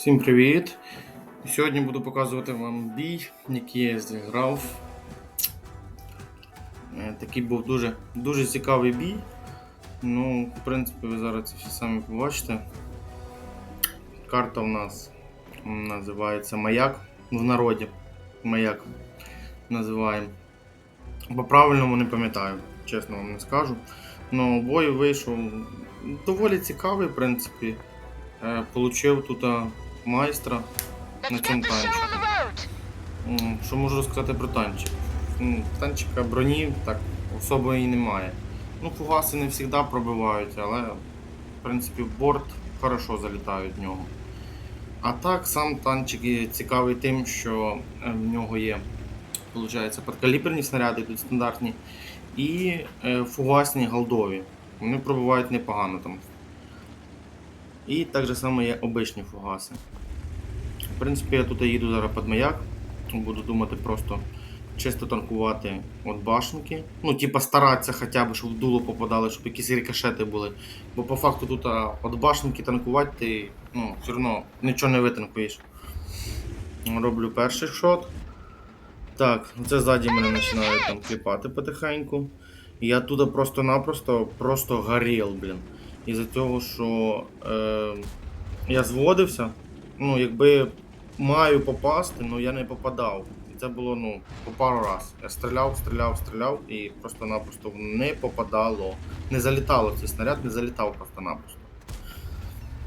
Всім привіт! Сьогодні буду показувати вам бій, який я зіграв. Е, Такий був дуже, дуже цікавий бій. Ну, в принципі, ви зараз це все самі побачите. Карта у нас називається Маяк в народі. Маяк називаємо. По правильному не пам'ятаю, чесно вам не скажу. Ну, бой вийшов доволі цікавий, в принципі. Е, Получив тут майстра на цьому танчику. М, Що можу сказати про танчик? М, Танчика броні так особо і немає. Ну, фугаси не завжди пробивають, але в принципі в борт хорошо залітають в нього. А так, сам танчик є цікавий тим, що е, в нього є виходить, подкаліберні снаряди тут стандартні і е, фугасні голдові. Вони пробивають непогано там. І так же само є обичні фугаси. В принципі, я тут їду зараз під маяк. Буду думати просто чисто танкувати от башенки. Ну, типа старатися хоча б, щоб в дуло попадали, щоб якісь рикошети були. Бо по факту тут от башенки танкувати ти ну, все одно нічого не витанкуєш. Роблю перший шот. Так, це ззаді мене починають там кліпати потихеньку. Я тут просто-напросто просто горів, блін. Із-за того, що е, я зводився, ну, якби маю попасти, але я не попадав. І це було ну, по пару раз. Я стріляв, стріляв, стріляв і просто-напросто не попадало. Не залітало цей снаряд, не залітав просто-напросто.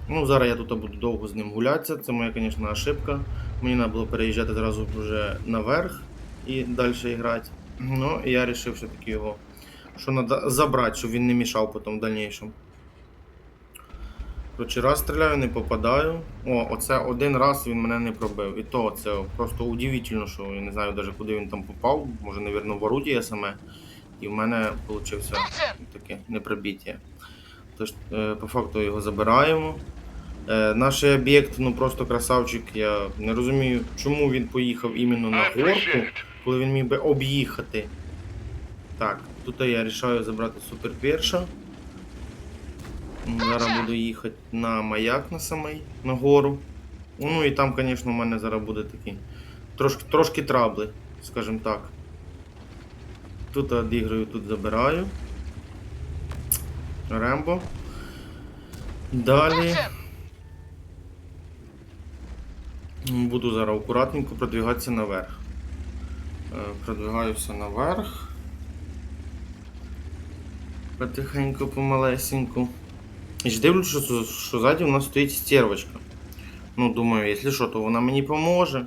Ну, зараз я тут буду довго з ним гулятися. Це моя, звісно, ошибка. Мені треба було переїжджати зразу вже наверх і далі грати. Ну, і я вирішив все-таки його що треба забрати, щоб він не мішав потім в дальнейшем. Коротше, раз стріляю, не попадаю. О, оце один раз він мене не пробив. І то це просто удивительно, що я не знаю навіть куди він там попав. Може, навірно, в орудіє саме. І в мене вийшло таке непробіття. Тож, е, по факту його забираємо. Е, наш об'єкт, ну просто красавчик. Я не розумію, чому він поїхав іменно на горку, коли він міг би об'їхати. Так, тут я вирішаю забрати супер перша. Зараз буду їхати на маяк на самий, на гору. Ну і там, звісно, у мене зараз буде такі трошки, трошки трабли, скажімо так. Тут відіграю, тут забираю. Рембо. Далі буду зараз акуратненько продвигатися наверх. Е, Продвигаюся наверх. Потихеньку, помалесеньку. І дивлюсь, що, що ззаді у нас стоїть стервочка. Ну, думаю, якщо що, то вона мені поможе.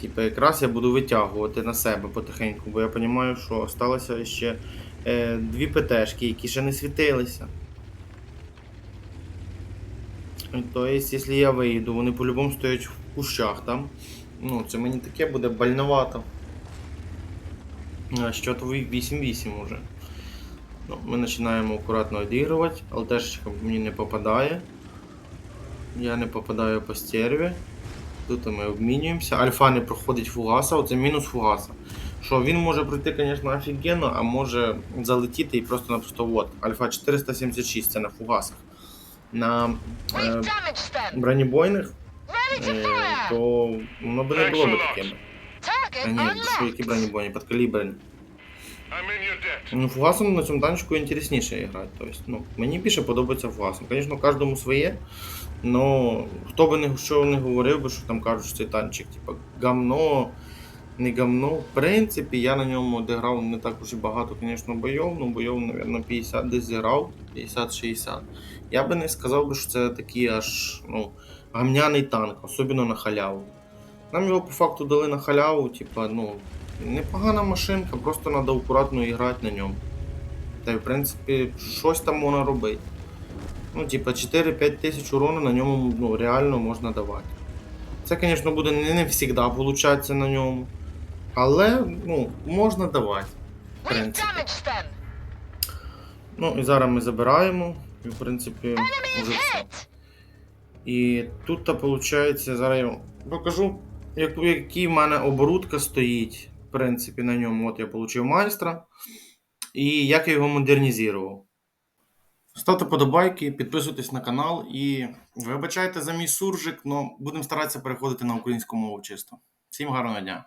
Типа, якраз я буду витягувати на себе потихеньку, бо я розумію, що залишилося ще е, дві ПТшки, які ще не світилися. Тобто, якщо я виїду, вони по-любому стоять в кущах там. Ну, це мені таке буде больновато. А що то 8-8 уже. Ну, ми починаємо акуратно відігрувати, ЛТшечка мені не попадає. Я не попадаю по стерві. Тут ми обмінюємося. Альфа не проходить фугаса, оце мінус фугаса. Що він може пройти, звісно, офігенно, а може залетіти і просто-напросто от. Альфа 476 це на фугасах. На е, бронебойних, е, то воно би не було б такими. А ні, які бронебойні, підкаліберні. Ну, фугасом на цьому танчику інтересніше грати. Тобто, ну, мені більше подобається фугасом. Звісно, кожному своє. Но хто би не що не говорив, би, що там кажуть, що цей танчик, типа, гамно, не гамно. В принципі, я на ньому дограв не так уж і багато, звісно, бойов, ну бойов, мабуть, 50 десь зіграв, 50-60. Я би не сказав би, що це такий аж ну, гамняний танк, особливо на халяву. Нам його по факту дали на халяву, типа, ну, непогана машинка, просто треба акуратно грати на ньому. Та й в принципі, щось там можна робити. Ну, типа 4-5 тисяч урону на ньому ну, реально можна давати. Це, звісно, буде не, не завжди получатися на ньому. Але ну, можна давати. В принципі. Ну і зараз ми забираємо. І в принципі вже все. І тут, виходить, зараз я вам покажу, як, який в мене оборудка стоїть. Принципі, на ньому. От я отримав майстра. І як я його модернізував. Ставте подобайки, підписуйтесь на канал і вибачайте за мій суржик, але будемо старатися переходити на українську мову чисто. Всім гарного дня!